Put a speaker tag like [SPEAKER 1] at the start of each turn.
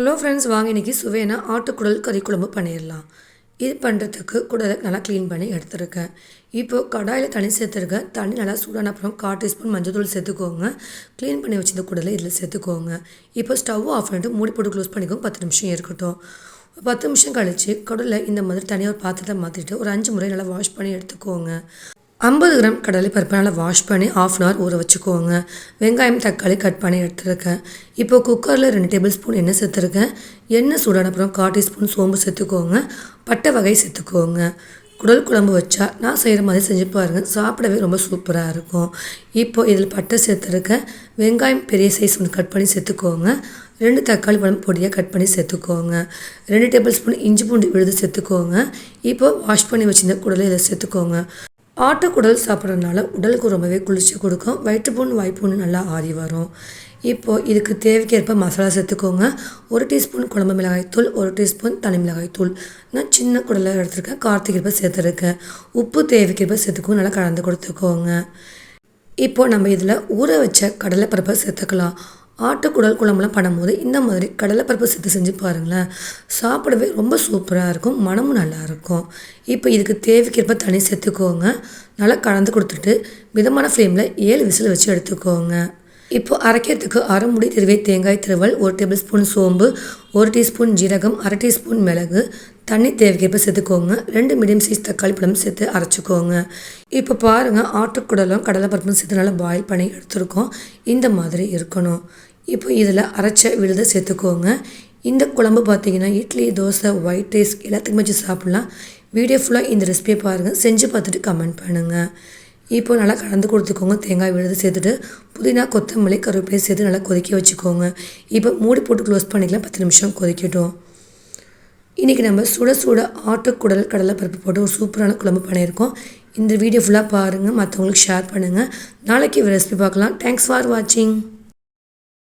[SPEAKER 1] Hello friends வாங்க இன்றைக்கி சுவையான ஆட்டுக்குடல் கறி குழம்பு பண்ணிடலாம். இது பண்ணுறதுக்கு குடலை நல்லா க்ளீன் பண்ணி எடுத்துருக்கேன். இப்போது கடாயில் தண்ணி சேர்த்துருக்கேன். தண்ணி நல்லா சூடான அப்புறம் கால் டீஸ்பூன் மஞ்சள் தூள் சேர்த்துக்கோங்க. க்ளீன் பண்ணி வச்சிருந்த குடலை இதில் சேர்த்துக்கோங்க. இப்போ ஸ்டவ் ஆஃப் பண்ணிட்டு மூடி போட்டு க்ளோஸ் பண்ணிக்கோங்க. பத்து நிமிஷம் இருக்கட்டும். பத்து நிமிஷம் கழித்து குடலை இந்த மாதிரி தனியாக ஒரு பாத்திரத்தை மாற்றிட்டு ஒரு அஞ்சு முறை நல்லா வாஷ் பண்ணி எடுத்துக்கோங்க. ஐம்பது கிராம் கடலை பருப்பினால் வாஷ் பண்ணி ஆஃப் அன் ஹவர் ஊற வச்சுக்கோங்க. வெங்காயம் தக்காளி கட் பண்ணி எடுத்துருக்கேன். இப்போ குக்கரில் ரெண்டு டேபிள் ஸ்பூன் எண்ணெய் சேர்த்துருக்கேன். எண்ணெய் சூடான அப்புறம் கால் டீஸ்பூன் சோம்பு சேர்த்துக்கோங்க. பட்டை வகை சேர்த்துக்கோங்க. குடல் குழம்பு வச்சா நான் செய்கிற மாதிரி செஞ்சு பாருங்கள் சாப்பிடவே ரொம்ப சூப்பராக இருக்கும். இப்போ இதில் பட்டை சேர்த்துருக்கேன். வெங்காயம் பெரிய சைஸ் ஒன்று கட் பண்ணி சேர்த்துக்கோங்க. ரெண்டு தக்காளி பழம் பொடியாக கட் பண்ணி சேர்த்துக்கோங்க. ரெண்டு டேபிள் ஸ்பூன் இஞ்சி பூண்டு விழுது சேர்த்துக்கோங்க. இப்போ வாஷ் பண்ணி வச்சுருந்த குடலை இதை சேர்த்துக்கோங்க. ஆட்டுக்குடல் சாப்பிட்றதுனால உடலுக்கு ரொம்பவே குளிர்ச்சி கொடுக்கும். வயிற்றுப்புண் வாய்ப்புண் நல்லா ஆறி வரும். இப்போது இதுக்கு தேவைக்கேற்ப மசாலா சேர்த்துக்கோங்க. ஒரு டீஸ்பூன் குழம்பு மிளகாய்த்தூள் ஒரு டீஸ்பூன் தனி மிளகாய்த்தூள் நான் சின்ன குடலை எடுத்துருக்கேன். கார்த்திகேற்ப சேர்த்துருக்கேன். உப்பு தேவைக்கேற்ப சேர்த்துக்கோங்க. நல்லா கலந்து கொடுத்துக்கோங்க. இப்போது நம்ம இதில் ஊற வச்ச கடலைப்பருப்பை சேர்த்துக்கலாம். ஆட்டுக்குடல் குழம்புலாம் பண்ணும்போது இந்த மாதிரி கடலைப்பருப்பு சேர்த்து செஞ்சு பாருங்களேன். சாப்பிடவே ரொம்ப சூப்பராக இருக்கும். மனமும் நல்லாயிருக்கும் இப்போ இதுக்கு தேவைக்கேற்ப தண்ணி சேர்த்துக்கோங்க. நல்லா கலந்து கொடுத்துட்டு மிதமான ஃப்ளேமில் ஏழு விசில் வச்சு எடுத்துக்கோங்க. இப்போ அரைக்கிறதுக்கு அரை முடி தேங்காய் திருவல் ஒரு டேபிள் ஸ்பூன் சோம்பு ஒரு டீஸ்பூன் ஜீரகம் அரை டீஸ்பூன் மிளகு. தண்ணி தேவைக்கேற்ப சேர்த்துக்கோங்க. ரெண்டு மீடியம் சைஸ் தக்காளி பழம் சேர்த்து அரைச்சிக்கோங்க. இப்போ பாருங்கள் ஆட்டுக்குடலும் கடலைப்பருப்பும் சேர்த்து நல்லா பாயில் பண்ணி எடுத்துருக்கோம். இந்த மாதிரி இருக்கணும். இப்போ இதில் அரைச்ச விழுதை சேர்த்துக்கோங்க. இந்த குழம்பு பார்த்தீங்கன்னா இட்லி தோசை ஒயிட் ரைஸ் எல்லாத்துக்குமே வச்சு சாப்பிட்லாம். வீடியோ ஃபுல்லாக இந்த ரெசிபியை பாருங்கள் செஞ்சு பார்த்துட்டு கமெண்ட் பண்ணுங்கள் இப்போ நல்லா கலந்து கொடுத்துக்கோங்க. தேங்காய் விழுது சேர்த்துட்டு புதினா கொத்தமல்லி கருவேப்பிலை சேர்த்து நல்லா கொதிக்க வச்சுக்கோங்க. இப்போ மூடி போட்டு க்ளோஸ் பண்ணிக்கலாம். பத்து நிமிஷம் கொதிக்கட்டும். இன்றைக்கி நம்ம சுட சுட ஆட்டுக்குடல் கடலை பருப்பு போட்டு ஒரு சூப்பரான குழம்பு பண்ணியிருக்கோம். இந்த வீடியோ ஃபுல்லாக பாருங்கள் மற்றவங்களுக்கு ஷேர் பண்ணுங்கள் நாளைக்கு ரெசிபி பார்க்கலாம். தேங்க்ஸ் ஃபார் வாட்சிங்